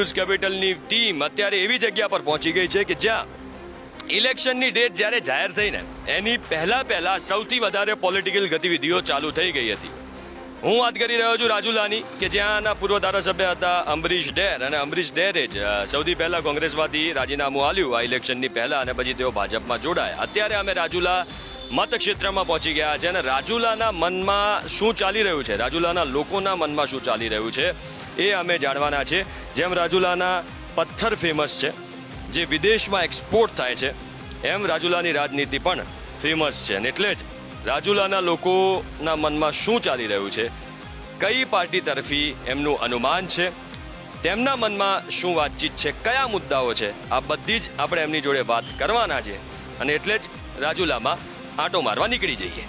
News કેપિટલની team અત્યારે એવી જગ્યા પર પહોંચી ગઈ છે કે જ્યાં ઇલેક્શનની ડેટ જ્યારે જાહેર થઈને એની પહેલા પહેલા સૌથી વધારે પોલિટિકલ ગતિવિધિઓ ચાલુ થઈ ગઈ હતી. હું વાત કરી રહ્યો છું રાજુલાની કે જ્યાંના પૂર્વ ધારાસભ્ય હતા અમરીશ ડેર અને અમરીશ ડેરે જ સૌથી પહેલાં કોંગ્રેસમાંથી રાજીનામું આલ્યું આ ઇલેક્શનની પહેલા અને પછી તેઓ ભાજપમાં જોડાયા. અત્યારે અમે રાજુલા મતક્ષેત્રમાં પહોંચી ગયા છે અને રાજુલાના મનમાં શું ચાલી રહ્યું છે? રાજુલાના લોકોના મનમાં શું ચાલી રહ્યું છે? એ અમે જાણવાના છે. જેમ રાજુલાના પથ્થર ફેમસ છે, જે વિદેશમાં એક્સપોર્ટ થાય છે, એમ રાજુલાની રાજનીતિ પણ ફેમસ છે. અને એટલે જ રાજુલાના લોકોના મનમાં શું ચાલી રહ્યું છે? કઈ પાર્ટી તરફી એમનું અનુમાન છે? તેમના મનમાં શું વાતચીત છે? કયા મુદ્દાઓ છે? આ બધી જ આપણે એમની જોડે વાત કરવાના છે. અને એટલે જ રાજુલામાં આંટો મારવા નીકળી જઈએ.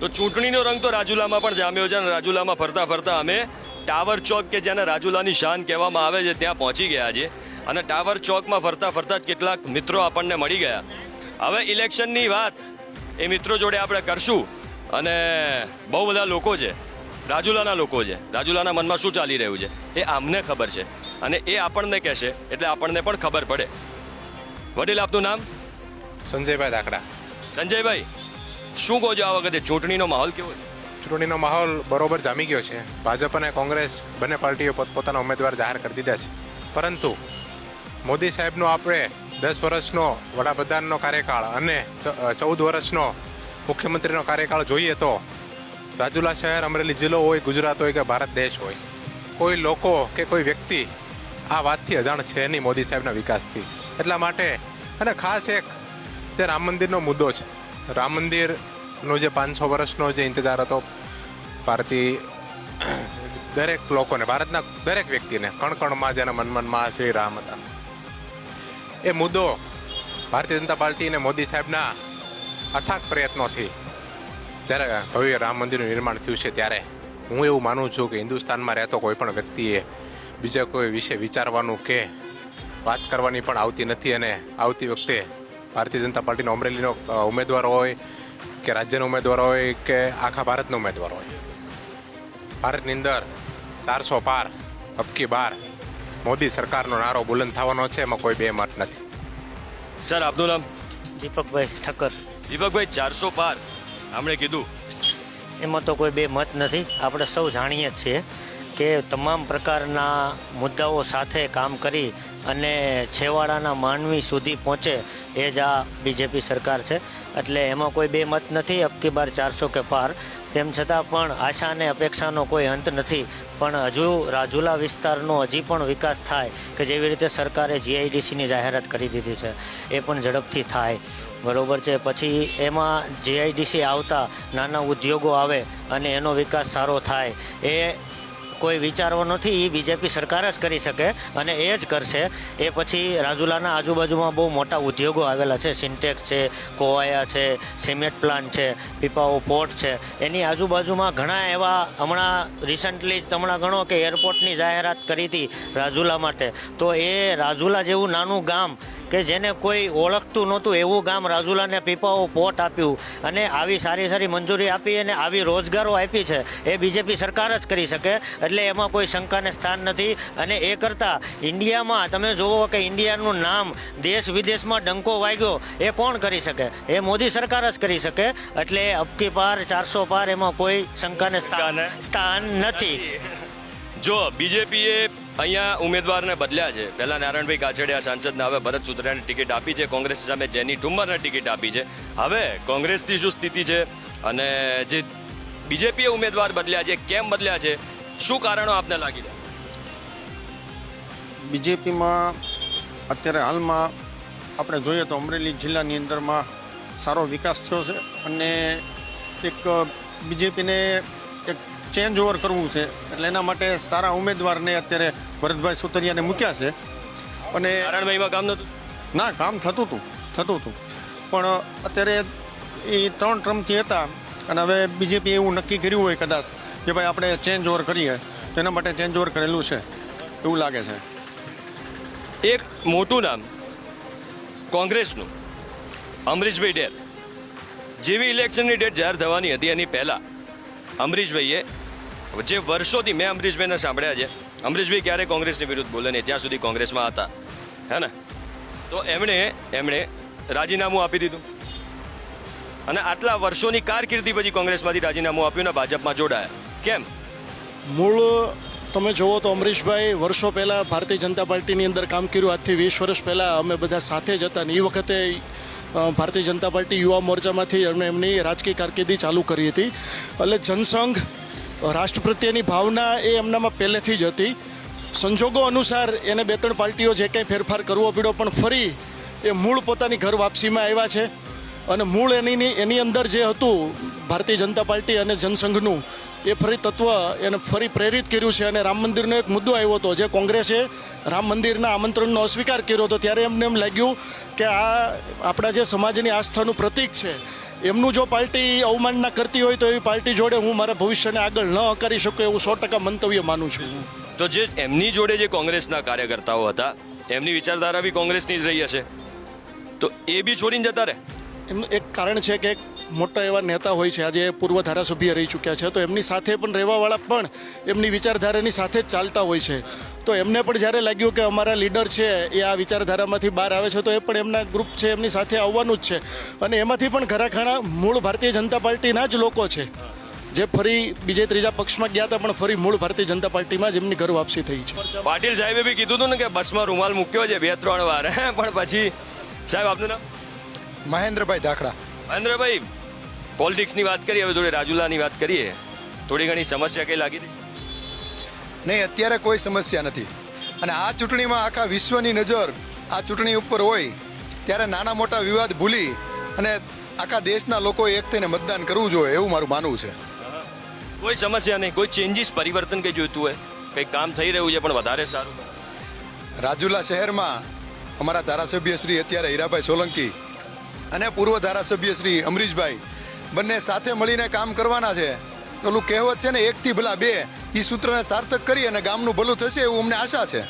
તો ચૂંટણીનો રંગ તો રાજુલામાં પણ જામ્યો છે અને રાજુલામાં ફરતા ફરતા અમે ટાવર ચોક કે જેને રાજુલાની શાન કહેવામાં આવે છે, ત્યાં પહોંચી ગયા છે અને ટાવર ચોકમાં ફરતા ફરતા જ કેટલાક મિત્રો આપણને મળી ગયા. હવે ઇલેક્શનની વાત એ મિત્રો જોડે આપણે કરશું. અને બહુ બધા લોકો છે. રાજુલાના લોકો છે. રાજુલાના મનમાં શું ચાલી રહ્યું છે? એ આમને ખબર છે. અને એ આપણને કહેશે એટલે આપણને પણ ખબર પડે. વડીલ આપનું નામ? સંજયભાઈ દાખડા સંજયભાઈ શું કહો છો આ વખતે? ચૂંટણીનો માહોલ કેવો છે? ચૂંટણીનો માહોલ બરોબર જામી ગયો છે. ભાજપ અને કોંગ્રેસ બંને પાર્ટીઓ પોતપોતાના ઉમેદવાર જાહેર કરી દીધા છે. પરંતુ મોદી સાહેબનો આપણે દસ વર્ષનો વડાપ્રધાનનો કાર્યકાળ અને ચૌદ વર્ષનો મુખ્યમંત્રીનો કાર્યકાળ જોઈએ તો રાજુલા શહેર અમરેલી જિલ્લો હોય, ગુજરાત હોય કે ભારત દેશ હોય, કોઈ લોકો કે કોઈ વ્યક્તિ આ વાતથી અજાણ છે નહીં મોદી સાહેબના વિકાસથી. એટલા માટે અને ખાસ એક જે રામ મંદિરનો મુદ્દો છે. રામ મંદિરનો જે પાંચસો વર્ષનો જે ઇંતજાર હતો ભારતીય દરેક લોકોને, ભારતના દરેક વ્યક્તિને કણ કણમાં જેના મન મનમાં શ્રી રામ હતા. એ મુદ્દો ભારતીય જનતા પાર્ટી અને મોદી સાહેબના અથાગ પ્રયત્નોથી જ્યારે ભવ્ય રામ મંદિરનું નિર્માણ થયું છે ત્યારે. હું એવું માનું છું કે હિન્દુસ્તાનમાં રહેતો કોઈ પણ વ્યક્તિએ બીજા કોઈ વિશે વિચારવાનું કે વાત કરવાની પણ આવતી નથી અને આવતી વખતે ભારતીય જનતા પાર્ટીનો અમરેલીનો ઉમેદવાર હોય કે રાજ્યનો ઉમેદવાર હોય કે આખા ભારતનો ઉમેદવાર હોય. ભારતની અંદર ચારસો પાર અબકી બાર મોદી સરકારનો નારો બુલંદ થવાનો છે એમાં કોઈ બે મત નથી. સર આપનું નામ? દીપકભાઈ ઠક્કર. દીપકભાઈ ચારસો પાર. આમણે કીધું. એમાં તો કોઈ બે મત નથી. આપણે સૌ જાણીએ જ છીએ. કે તમામ પ્રકારના મુદ્દાઓ સાથે કામ કરી અને છેવાડાના માનવી સુધી પહોંચે એ જ આ બીજેપી સરકાર છે. એટલે એમાં કોઈ બે મત નથી, અબકી બાર ચારસો કે પાર. તેમ છતાં પણ આશા અને અપેક્ષાનો કોઈ અંત નથી. પણ હજુ રાજુલા વિસ્તારનો હજી પણ વિકાસ થાય કે જેવી રીતે સરકારે જીઆઈડીસીની જાહેરાત કરી દીધી છે, એ પણ ઝડપથી થાય. બરોબર છે. પછી એમાં જીઆઈડીસી આવતા નાના ઉદ્યોગો આવે અને એનો વિકાસ સારો થાય. એ કોઈ વિચારવો નથી એ બીજેપી સરકાર જ કરી શકે અને એ જ કરશે. એ પછી રાજુલાના આજુબાજુમાં બહુ મોટા ઉદ્યોગો આવેલા છે. સિન્ટેક્સ છે કોવાયા છે સિમેન્ટ પ્લાન્ટ છે પીપાઓ પોર્ટ છે. એની આજુબાજુમાં ઘણા એવા હમણાં રિસન્ટલી જ હમણાં ગણો કે એરપોર્ટની જાહેરાત કરી હતી રાજુલા માટે. તો એ રાજુલા જેવું નાનું ગામ કે જેને કોઈ ઓળખતું નહોતું એવું ગામ રાજુલાને પીપાઓ પોટ આપ્યું અને આવી સારી સારી મંજૂરી આપી અને આવી રોજગારો આપી છે. એ બીજેપી સરકાર જ કરી શકે એટલે એમાં કોઈ શંકાને સ્થાન નથી. અને એ કરતાં ઇન્ડિયામાં તમે જુઓ કે ઇન્ડિયાનું નામ દેશ વિદેશમાં ડંકો વાગ્યો એ કોણ કરી શકે? એ મોદી સરકાર જ કરી શકે એટલે અબકી પાર ચારસો પાર એમાં કોઈ શંકાને સ્થાન સ્થાન નથી. જો બીજેપીએ અહીંયા ઉમેદવારને બદલ્યા છે, પહેલાં નારાયણભાઈ કાછડિયા સાંસદને હવે ભરત સુતરિયાને ટિકિટ આપી છે કોંગ્રેસ સામે જેની ઠુમ્મરને ટિકિટ આપી છે. હવે કોંગ્રેસની શું સ્થિતિ છે અને જે બીજેપીએ ઉમેદવાર બદલ્યા છે કેમ બદલ્યા છે, શું કારણો આપને લાગી રહ્યા? બીજેપીમાં અત્યારે હાલમાં આપણે જોઈએ તો અમરેલી જિલ્લાની અંદરમાં સારો વિકાસ થયો છે અને એક બીજેપીને એક ચેન્જ ઓવર કરવું છે. એટલે એના માટે સારા ઉમેદવારને અત્યારે ભરતભાઈ સુતરિયાને મૂક્યા છે. અને નારાયણભાઈમાં કામ નહોતું? ના કામ થતું હતું થતું હતું. પણ અત્યારે એ ત્રણ ટ્રમથી હતા અને હવે બીજેપી એવું નક્કી કર્યું હોય કદાચ કે ભાઈ આપણે ચેન્જ ઓવર કરીએ. તો એના માટે ચેન્જ ઓવર કરેલું છે. એવું લાગે છે. એક મોટું નામ કોંગ્રેસનું અમરીશભાઈ ડેર જેવી ઇલેક્શનની ડેટ જાહેર થવાની હતી એની પહેલા અમરીશભાઈએ જે વર્ષોથી મેં અમરીશભાઈને સાંભળ્યા છે, અમરીશભાઈ ક્યારે કોંગ્રેસની વિરુદ્ધ બોલે નહીં, જ્યાં સુધી કોંગ્રેસમાં હતા. હે ને? તો એમણે એમણે રાજીનામું આપી દીધું. અને આટલા વર્ષોની કારકિર્દી પછી કોંગ્રેસમાંથી રાજીનામું આપ્યું ને ભાજપમાં જોડાયા. કેમ? મૂળ તમે જુઓ તો અમરીશભાઈ, વર્ષો પહેલાં ભારતીય જનતા પાર્ટીની અંદર કામ કર્યું. આજથી વીસ વર્ષ પહેલાં અમે બધા સાથે જ હતા ને એ વખતે ભારતીય જનતા પાર્ટી યુવા મોરચામાંથી એમણે એમની રાજકીય કારકિર્દી ચાલુ કરી હતી. એટલે જનસંઘ, રાષ્ટ્ર પ્રત્યેની ભાવના એ એમનામાં પહેલેથી જ હતી. સંજોગો અનુસાર એને બે ત્રણ પાર્ટીઓ જે કંઈ ફેરફાર કરવો પડ્યો, પણ ફરી એ મૂળ પોતાની ઘર વાપસીમાં આવ્યા છે. અને મૂળ એની એની અંદર જે હતું, ભારતીય જનતા પાર્ટી અને જનસંઘનું, એ ફરી તત્વ એને ફરી પ્રેરિત કર્યું છે અને રામ મંદિરનો એક મુદ્દો આવ્યો હતો. જે કોંગ્રેસે રામ મંદિરના આમંત્રણનો અસ્વીકાર કર્યો હતો, ત્યારે એમને એમ લાગ્યું કે આ આપણા જે સમાજની આસ્થાનું પ્રતીક છે, એમનું જો પાર્ટી અવમાનના કરતી હોય તો એવી પાર્ટી જોડે હું મારા ભવિષ્યને આગળ ન કરી શકું એવું સો ટકા મંતવ્ય માનું છું. તો જે એમની જોડે જે કોંગ્રેસના કાર્યકર્તાઓ હતા, એમની વિચારધારા બી કોંગ્રેસની જ રહી હશે. તો એ બી છોડીને જતા રહે. એમનું એક કારણ છે કે મોટા એવા નેતા હોય છે. આજે પૂર્વ ધારાસભ્ય રહી ચૂક્યા છે. તો એમની સાથે પણ રહેવાવાળા પણ એમની વિચારધારાની સાથે જ ચાલતા હોય છે. તો એમને પણ જ્યારે લાગ્યું કે અમારા લીડર છે, એ આ વિચારધારામાંથી બહાર આવે છે, તો એ પણ એમના ગ્રુપ છે, એમની સાથે આવવાનું જ છે. અને એમાંથી પણ ઘણા મૂળ ભારતીય જનતા પાર્ટીના જ લોકો છે. જે ફરી બીજે ત્રીજા પક્ષમાં ગયા હતા, પણ ફરી મૂળ ભારતીય જનતા પાર્ટીમાં જ એમની ઘર વાપસી થઈ છે. પાટીલ સાહેબે બી કીધું હતું ને કે બસમાં રૂમાલ મૂક્યો છે બે ત્રણ વાર. પણ પછી સાહેબ, આપનું નામ? મહેન્દ્રભાઈ ધાકડા મહેન્દ્રભાઈ પોલિટિક્સની વાત કરીએ હવે થોડી રાજુલાની વાત કરીએ. થોડી ઘણી સમસ્યા કઈ લાગી હતી? નહીં અત્યારે કોઈ સમસ્યા નથી. અને આ ચૂંટણીમાં આખા વિશ્વની નજર આ ચૂંટણી ઉપર હોય ત્યારે નાના મોટા વિવાદ ભૂલી અને આખા દેશના લોકોએ એક થઈને મતદાન કરવું જોઈએ એવું મારું માનવું છે. કોઈ સમસ્યા નહીં કોઈ ચેન્જીસ પરિવર્તન કંઈ જોઈતું હોય? કંઈ કામ થઈ રહ્યું છે પણ વધારે સારું. રાજુલા શહેરમાં અમારા ધારાસભ્ય શ્રી અત્યારે હીરાભાઈ સોલંકી અને પૂર્વ ધારાસભ્ય શ્રી અમરીશભાઈ બંને સાથે મળીને કામ કરવાના છે. તો ઓલું કહેવત છે ને એકથી ભલા બે. એ સૂત્રને સાર્થક કરી અને ગામનું ભલું થશે એવું અમને આશા છે.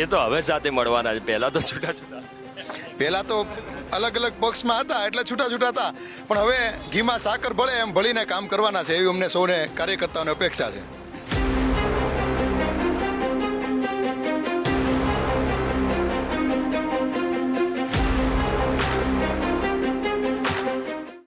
એ તો હવે સાથે મળવાના છે. પહેલા તો છૂટા છૂટા. પહેલા તો અલગ અલગ પક્ષમાં હતા એટલે છૂટા છૂટા હતા. પણ હવે ઘીમાં સાકર ભળે એમ ભળીને કામ કરવાના છે એવી અમને સૌને કાર્યકર્તાઓને અપેક્ષા છે.